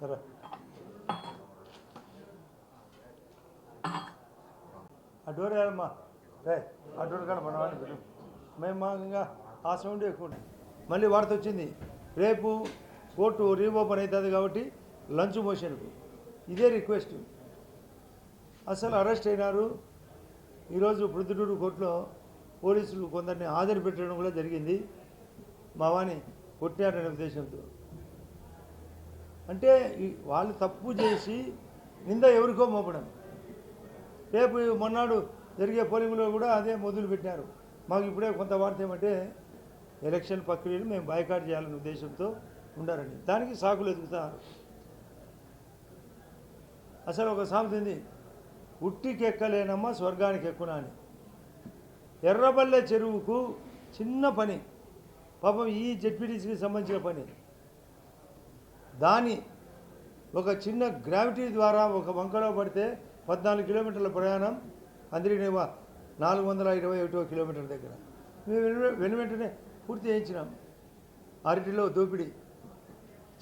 సరే ఆ డోర్ ఏమమ్మా రే ఆ డోర్ కాడ మన వాడిని మేము మా ఇంకా ఆ సౌండ్ ఎక్కువ మళ్ళీ వార్త వచ్చింది. రేపు కోర్టు రీఓపెన్ అవుతుంది కాబట్టి లంచ్ మోషన్కు. ఇదే రిక్వెస్ట్. అసలు అరెస్ట్ అయినారు. ఈరోజు ప్రొద్దుటూరు కోర్టులో పోలీసులు కొందరిని హాజరు పెట్టడం కూడా జరిగింది. మా వాని ఉద్దేశంతో. అంటే వాళ్ళు తప్పు చేసి నింద ఎవరికో మోపడం. రేపు మొన్నాడు జరిగే పోలింగ్లో కూడా అదే మొదలు పెట్టారు మాకు ఇప్పుడే కొంత వార్త ఏమంటే ఎలక్షన్ ప్రక్రియను మేము బాయ్కాట్ చేయాలనే ఉద్దేశంతో ఉండారండి దానికి సాకులు ఎదుగుతారు. అసలు ఒక సామెత ఉంది. ఉట్టికెక్కలేనమ్మా స్వర్గానికి ఎక్కునా అని. ఎర్రబల్లె చెరువుకు చిన్న పని. పాపం ఈ జెడ్పీటీసీకి సంబంధించిన పని. దాని ఒక చిన్న గ్రావిటీ ద్వారా ఒక వంకలో పడితే పద్నాలుగు కిలోమీటర్ల ప్రయాణం. అందరికీ నాలుగు వందల ఇరవై ఒకటో కిలోమీటర్ల దగ్గర. మేము వెను- వెను వెంటనే పూర్తి చేయించినాం. అరటిలో దోపిడీ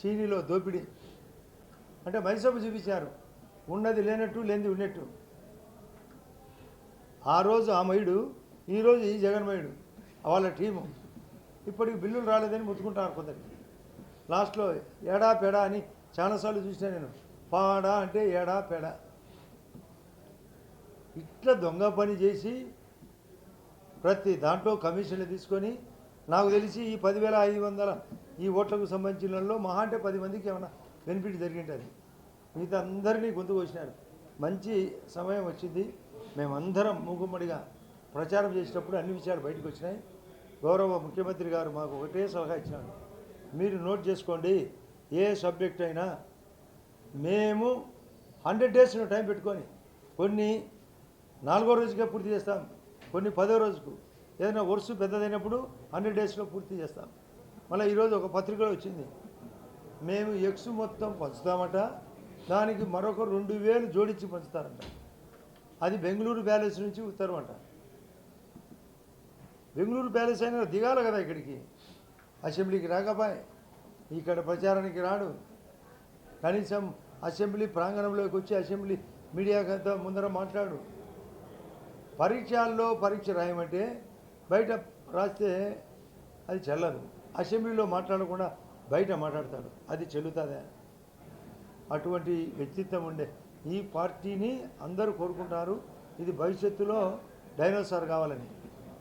చీనీలో దోపిడీ. అంటే మైసభ చూపించారు. ఉన్నది లేనట్టు లేనిది ఉన్నట్టు. ఆ రోజు ఆ మయుడు ఈరోజు ఈ జగన్మయుడు వాళ్ళ టీము. ఇప్పటికి బిల్లులు రాలేదని ముత్తుకుంటారు కొందరికి లాస్ట్లో ఏడా పేడా అని చాలాసార్లు చూసిన నేను. పాడా అంటే ఏడా పేడా. ఇట్లా దొంగ పని చేసి ప్రతి దాంట్లో కమిషన్లు తీసుకొని నాకు తెలిసి ఈ పదివేల ఐదు వందల ఈ ఓట్లకు సంబంధించినలో మహా అంటే పది మందికి ఏమైనా బెనిఫిట్ జరిగింటుంది. మిగతా అందరినీ గొంతు వచ్చినారు మంచి సమయం వచ్చింది. మేమందరం మూగుమ్మడిగా ప్రచారం చేసేటప్పుడు అన్ని విషయాలు బయటకు వచ్చినాయి. గౌరవ ముఖ్యమంత్రి గారు మాకు ఒకటే సలహా ఇచ్చినాడు మీరు నోట్ చేసుకోండి ఏ సబ్జెక్ట్ అయినా మేము హండ్రెడ్ డేస్ టైం పెట్టుకొని కొన్ని నాలుగో రోజుకే పూర్తి చేస్తాం కొన్ని పదో రోజుకు. ఏదైనా వరుసు పెద్దదైనప్పుడు హండ్రెడ్ డేస్లో పూర్తి చేస్తాం. మళ్ళీ ఈరోజు ఒక పత్రికలో వచ్చింది. మేము ఎక్స్ మొత్తం పంచుతామట దానికి మరొక రెండు వేలు జోడించి పంచుతారంట. అది బెంగళూరు బ్యాలెన్స్ నుంచి ఉత్తరం అంట బెంగళూరు ప్యాలెస్ అయినా దిగాలి కదా ఇక్కడికి. అసెంబ్లీకి రాకపోయి. ఇక్కడ ప్రచారానికి రాడు. కనీసం అసెంబ్లీ ప్రాంగణంలోకి వచ్చి అసెంబ్లీ మీడియాకంతా ముందర మాట్లాడు. పరీక్షల్లో పరీక్ష రాయమంటే బయట రాస్తే అది చెల్లదు. అసెంబ్లీలో మాట్లాడకుండా బయట మాట్లాడతాడు. అది చెల్లుతుందా. అటువంటి వ్యక్తిత్వం ఉండే ఈ పార్టీని అందరూ కోరుకుంటారు. ఇది భవిష్యత్తులో డైనోసార్ కావాలని.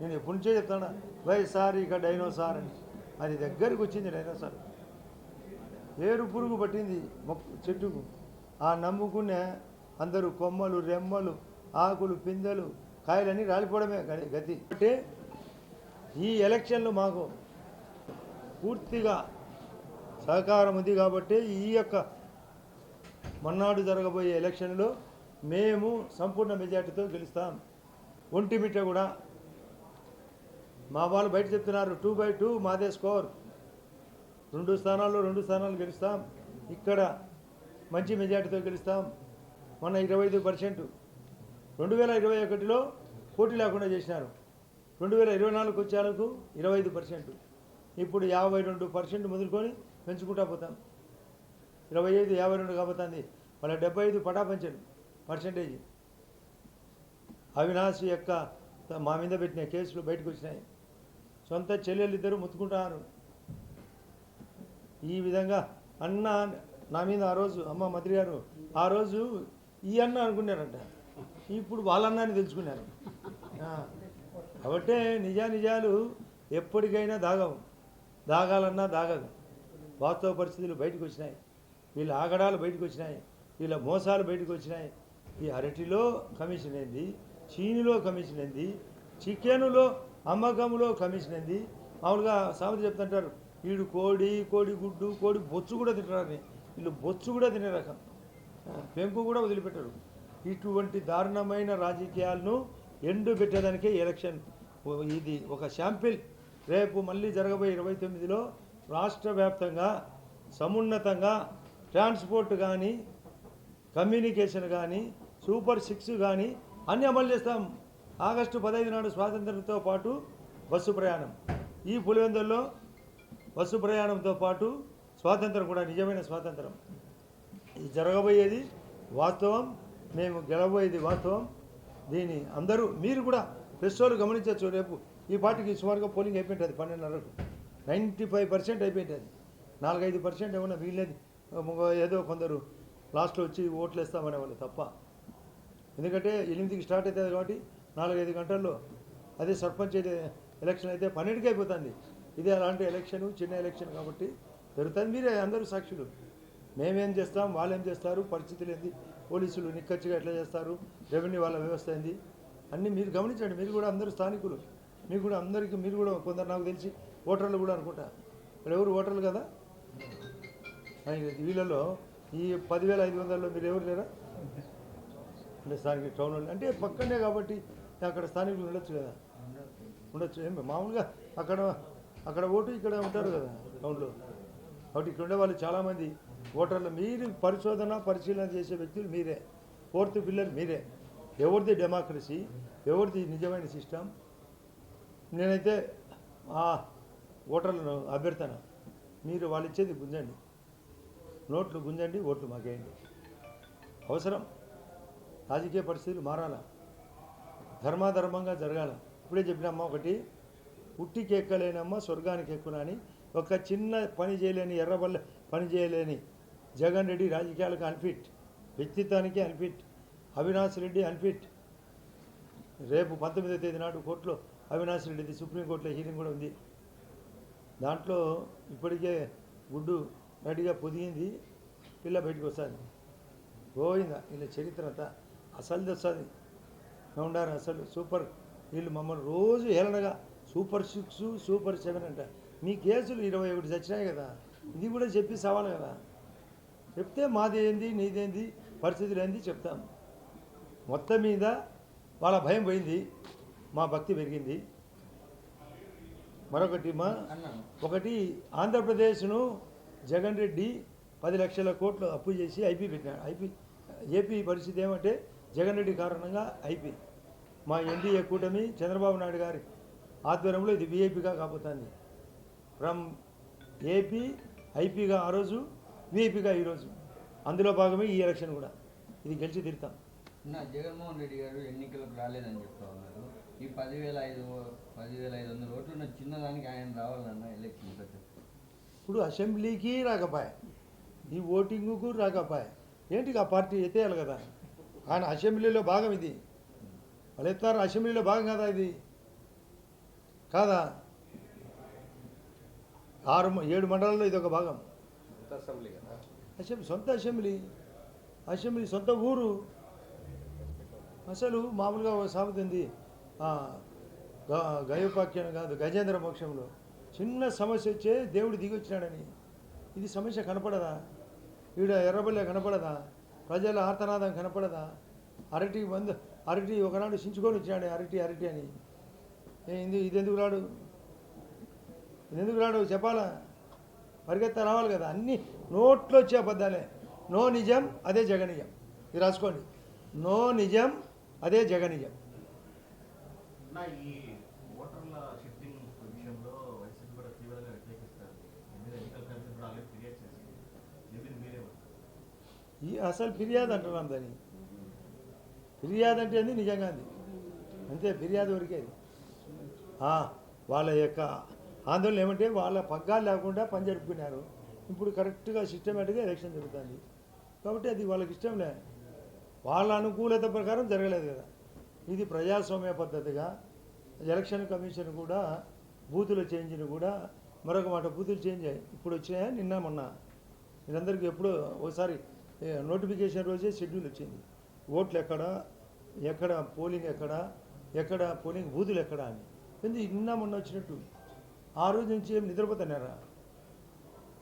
నేను ఎప్పటి నుంచో చెప్తాను? వైఎస్ఆర్ ఇక డైనోసార్ అని. అది దగ్గరికి వచ్చింది డైనోసార్. ఏరు పురుగు పట్టింది మొక్క చెట్టుకు. ఆ నమ్ముకునే అందరూ కొమ్మలు రెమ్మలు ఆకులు పిందెలు కాయలన్నీ రాలిపోవడమే గతి. అంటే ఈ ఎలక్షన్లు మాకు పూర్తిగా సహకారం ఉంది కాబట్టి ఈ యొక్క మొన్నాడు జరగబోయే ఎలక్షన్లో మేము సంపూర్ణ మెజార్టీతో గెలుస్తాం. ఒంటిమిట్ట కూడా మా వాళ్ళు బయట చెప్తున్నారు టూ బై టూ మాదే స్కోర్ రెండు స్థానాల్లో రెండు స్థానాలు గెలుస్తాం. ఇక్కడ మంచి మెజార్టీతో గెలుస్తాం. మొన్న ఇరవై ఐదు పర్సెంట్. రెండు వేల ఇరవై ఒకటిలో పోటీ లేకుండా చేసినారు. రెండు వేల ఇరవై నాలుగు వచ్చేందుకు ఇరవై ఐదు పర్సెంట్. ఇప్పుడు యాభై రెండు పర్సెంట్ మొదలుకొని పెంచుకుంటా పోతాం. ఇరవై ఐదు యాభై రెండు కాబోతుంది. మళ్ళీ డెబ్బై ఐదు పటాపంచలు పర్సెంటేజ్. అవినాశ్ యొక్క మా మీద పెట్టిన కేసులు బయటకు వచ్చినాయి. సొంత చెల్లెలు ఇద్దరు ముత్తుకుంటున్నారు ఈ విధంగా అన్న నా మీద ఆ రోజు అమ్మ మంత్రి గారు ఆ రోజు ఈ అన్న అనుకున్నారంట. ఇప్పుడు వాళ్ళన్నాన్ని తెలుసుకున్నారు. కాబట్టి కాబట్టే నిజా నిజాలు ఎప్పటికైనా దాగవు. దాగాలన్నా దాగదు. వాస్తవ పరిస్థితులు బయటకు వచ్చినాయి. వీళ్ళ ఆగడాలు బయటకు వచ్చినాయి. వీళ్ళ మోసాలు బయటకు వచ్చినాయి. ఈ అరటిలో కమిషన్ ఏంది? చీనిలో కమిషన్ ఏంది? చికెనులో అమ్మకంలో కమిషన్ ఏంది మామూలుగా సామెత చెప్తుంటారు వీడు కోడి కోడి గుడ్డు కోడి బొచ్చు కూడా తింటారని వీళ్ళు బొచ్చు కూడా తినే రకం. పెంకు కూడా వదిలిపెట్టరు. ఇటువంటి దారుణమైన రాజకీయాలను ఎండు పెట్టేదానికే ఎలక్షన్. ఇది ఒక శాంపిల్. రేపు మళ్ళీ జరగబోయే ఇరవై తొమ్మిదిలో రాష్ట్ర వ్యాప్తంగా సమున్నతంగా ట్రాన్స్పోర్ట్ కానీ కమ్యూనికేషన్ కానీ సూపర్ సిక్స్ కానీ అన్నీ అమలు చేస్తాం. ఆగస్టు పదహైదు నాడు స్వాతంత్రంతో పాటు బస్సు ప్రయాణం. ఈ పులివెందుల్లో బస్సు ప్రయాణంతో పాటు స్వాతంత్రం కూడా నిజమైన స్వాతంత్రం. ఇది జరగబోయేది వాస్తవం మేము గెలవబోయేది వాస్తవం. దీని అందరూ మీరు కూడా ప్రెస్ వాళ్ళు గమనించవచ్చు రేపు. ఈ పార్టీకి సుమారుగా పోలింగ్ అయిపోయింటుంది పన్నెండున్నరకు. నైంటీ ఫైవ్ పర్సెంట్ అయిపోయింటుంది నాలుగైదు పర్సెంట్ ఏమన్నా వీళ్ళేది ఏదో కొందరు లాస్ట్లో వచ్చి ఓట్లు వేస్తామనేవాళ్ళు తప్ప. ఎందుకంటే ఎనిమిదికి స్టార్ట్ అవుతుంది కాబట్టి నాలుగైదు గంటల్లో అదే సర్పంచ్ అయితే ఎలక్షన్ అయితే పన్నెండుకి అయిపోతుంది. ఇదే అలాంటి ఎలక్షన్ చిన్న ఎలక్షన్ కాబట్టి జరుగుతుంది మీరే అందరూ సాక్షులు. మేమేం చేస్తాం వాళ్ళు ఏం చేస్తారు పరిస్థితులు ఏంది? పోలీసులు నిక్కచ్చిగా ఎట్లా చేస్తారు? రెవెన్యూ వాళ్ళ వ్యవస్థ ఏంది? అన్నీ మీరు గమనించండి. మీరు కూడా అందరూ స్థానికులు. మీకు కూడా అందరికీ మీరు కూడా కొందరు నాకు తెలిసి ఓటర్లు కూడా అనుకుంటా. ఇక్కడ ఎవరు ఓటర్లు కదా? వీళ్ళలో ఈ పదివేల ఐదు వందలలో మీరు ఎవరు లేరా? అంటే స్థానిక టౌన్ వాళ్ళు. అంటే పక్కనే కాబట్టి అక్కడ స్థానికులు ఉండొచ్చు కదా? ఉండొచ్చు. ఏం మామూలుగా అక్కడ అక్కడ ఓటు ఇక్కడ ఉంటారు కదా టౌన్లో. కాబట్టి ఇక్కడ ఉండే వాళ్ళు చాలామంది ఓటర్లు. మీరు పరిశోధన పరిశీలన చేసే వ్యక్తులు మీరే. ఫోర్త్ పిల్లర్ మీరే. ఎవరిది డెమోక్రసీ? ఎవరిది నిజమైన సిస్టమ్? నేనైతే ఆ ఓటర్లను అభ్యర్థన. మీరు వాళ్ళు ఇచ్చేది గుంజండి. నోట్లు గుంజండి ఓట్లు మాకేయండి. అవసరం. రాజకీయ పరిస్థితులు మారాలా? ధర్మాధర్మంగా జరగాల. ఇప్పుడే చెప్పినమ్మ ఒకటి పుట్టికి ఎక్కలేనమ్మ స్వర్గానికి ఎక్కున అని ఒక చిన్న పని చేయలేని ఎర్రబల్ల పని చేయలేని జగన్ రెడ్డి రాజకీయాలకు అన్ఫిట్ వ్యక్తిత్వానికి అన్ఫిట్ అవినాష్ రెడ్డి అన్ఫిట్. రేపు పంతొమ్మిదో తేదీ నాడు కోర్టులో అవినాష్ రెడ్డిది సుప్రీంకోర్టులో హీరింగ్ కూడా ఉంది. దాంట్లో ఇప్పటికే గుడ్డు రెడీగా పొదిగింది పిల్ల బయటకు వస్తుంది. పోయిందా వీళ్ళ చరిత్ర అంతా అసలు వస్తుంది ఉండారు అసలు సూపర్. వీళ్ళు మమ్మల్ని రోజు హేళనగా సూపర్ సిక్స్ సూపర్ సెవెన్ అంట. మీ కేసులు ఇరవై ఒకటి చచ్చినాయి కదా. ఇది కూడా చెప్పి సవాలు కదా. చెప్తే మాదేంది నీదేంది పరిస్థితులు ఏంది చెప్తాం. మొత్తం మీద వాళ్ళ భయం పోయింది. మా భక్తి పెరిగింది. మరొకటి మా ఒకటి ఆంధ్రప్రదేశ్ను జగన్ రెడ్డి పది లక్షల కోట్లు అప్పు చేసి ఐపీ పెట్టినాడు. ఐపీ ఏపీ పరిస్థితి ఏమంటే జగన్ రెడ్డి కారణంగా ఐపీ మా ఎన్డీఏ కూటమి చంద్రబాబు నాయుడు గారి ఆధ్వర్యంలో ఇది విఐపీగా కాబోతుంది. ఫ్రమ్ ఏపీ ఐపీగా ఆ రోజు విఐపీగా ఈరోజు అందులో భాగమే ఈ ఎలక్షన్ కూడా. ఇది గెలిచి తిరుతాం. నా జగన్మోహన్ రెడ్డి గారు ఎన్నికలకు రాలేదని చెప్తా ఉన్నారు. ఈ పదివేల ఐదు పదివేల ఐదు వందల ఓట్లు చిన్నదానికి ఆయన రావాలన్న ఎలక్షన్ ఇప్పుడు అసెంబ్లీకి రాకపోయా. ఈ ఓటింగ్కు రాకపోయా. ఏంటి ఆ పార్టీ ఎత్తేయాలి కదా? ఆయన అసెంబ్లీలో భాగం ఇది. వాళ్ళు ఎత్తారు అసెంబ్లీలో భాగం కదా ఇది? కాదా? ఆరు ఏడు మండలాల్లో ఇది ఒక భాగం. అసెంబ్లీ సొంత అసెంబ్లీ. అసెంబ్లీ సొంత ఊరు. అసలు మామూలుగా ఒక సామెత ఉంది. ఆ, గ- గయోపాఖ్యాన కాదు గజేంద్ర మోక్షంలో. చిన్న సమస్య వచ్చే దేవుడు దిగి వచ్చినాడని. ఇది సమస్య కనపడదా? ఈడ ఎర్రబల్లె కనపడదా? ప్రజల ఆర్తనాదం కనపడదా? అరటి మందు అరటి ఒకనాడు సించుకొని వచ్చినాడు అరటి అరటి అని. ఇది ఎందుకు రాడు? ఇది ఎందుకు రాడు? చెప్పాలా? పరిగెత్త రావాలి కదా. అన్ని నోట్లో వచ్చే అబద్ధాలే. నో నిజం అదే జగనిజం ఇది రాసుకోండి. నో నిజం అదే జగనిజం నా ఈ ఓటర్ల షిఫ్టింగ్ విషయంలో వైసీపీ కూడా తీవ్రంగా వ్యతిరేకిస్తారు మీరు ఎన్నికల కమిషన్ కూడా ఆల్రెడీ ఫిర్యాదు చేసింది దీని మీరే ఈ అసలు ఫిర్యాదు అంటున్నాం దాన్ని ఫిర్యాదు అంటే ఏంది? నిజంగా అది. అంతే ఫిర్యాదు వరకే అది. వాళ్ళ యొక్క ఆందోళన ఏమంటే వాళ్ళ పగ్గాలు లేకుండా పని జరుపుకున్నారు. ఇప్పుడు కరెక్ట్గా సిస్టమేటిక్గా ఎలక్షన్ జరుగుతుంది. కాబట్టి అది వాళ్ళకి ఇష్టంలే వాళ్ళ అనుకూలత ప్రకారం జరగలేదు కదా. ఇది ప్రజాస్వామ్య పద్ధతిగా ఎలక్షన్ కమిషన్ కూడా బూతులు చేంజ్ని కూడా మరొక మాట బూతులు చేంజ్ ఇప్పుడు వచ్చినాయా? నిన్న మొన్న. మీరందరికీ ఎప్పుడు ఒకసారి నోటిఫికేషన్ రోజే షెడ్యూల్ వచ్చింది. ఓట్లు ఎక్కడ ఎక్కడ పోలింగ్ ఎక్కడ ఎక్కడ పోలింగ్ బూతులు ఎక్కడ అని. ఎందుకు నిన్న మొన్న వచ్చినట్టు? ఆ రోజు నుంచి ఏం నిద్రపోతున్నారా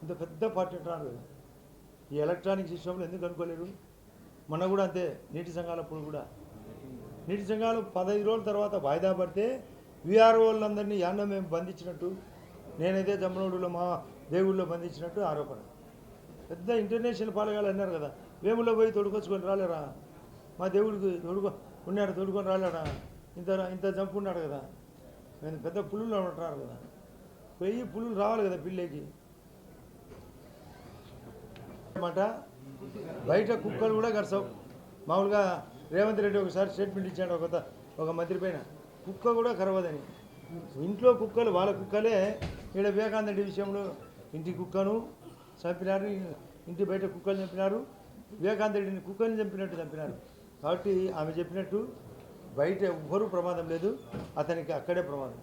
ఇంత పెద్ద పార్టీ అంటున్నారు ఈ ఎలక్ట్రానిక్ సిస్టంలో ఎందుకు అనుకోలేరు? మొన్న కూడా అంతే నీటి సంఘాలప్పుడు కూడా. నీటి సంఘాలు పదహైదు రోజుల తర్వాత వాయిదా పడితే విఆర్ఓ యాన్న మేము బంధించినట్టు? నేనైతే జమ్మనోడులో మా దేవుళ్ళో బంధించినట్టు ఆరోపణ. పెద్ద ఇంటర్నేషనల్ పాలగాలు అన్నారు కదా వేములో పోయి తొడుకొచ్చుకొని రాలేరా? మా దేవుడికి తొడుకో ఉన్నాడు తొడుకొని రాలేడా? ఇంత ఇంత చంపుకున్నాడు కదా. నేను పెద్ద పులులు ఉంటున్నారు కదా. పోయి పులులు రావాలి కదా పిల్లకి అనమాట బయట కుక్కలు కూడా గడసవు మామూలుగా రేవంత్ రెడ్డి ఒకసారి స్టేట్మెంట్ ఇచ్చాడు ఒక ఒక మంత్రి పైన. కుక్క కూడా కరవదని. ఇంట్లో కుక్కలు వాళ్ళ కుక్కలే ఇక్కడ వివేకానంద విషయంలో ఇంటి కుక్కను చంపినారు ఇంటి బయట కుక్కలు చంపినారు వివేకానంద రెడ్డిని చంపినట్టు చంపినారు. కాబట్టి ఆమె చెప్పినట్టు బయట ఎవ్వరూ ప్రమాదం లేదు అతనికి అక్కడే ప్రమాదం.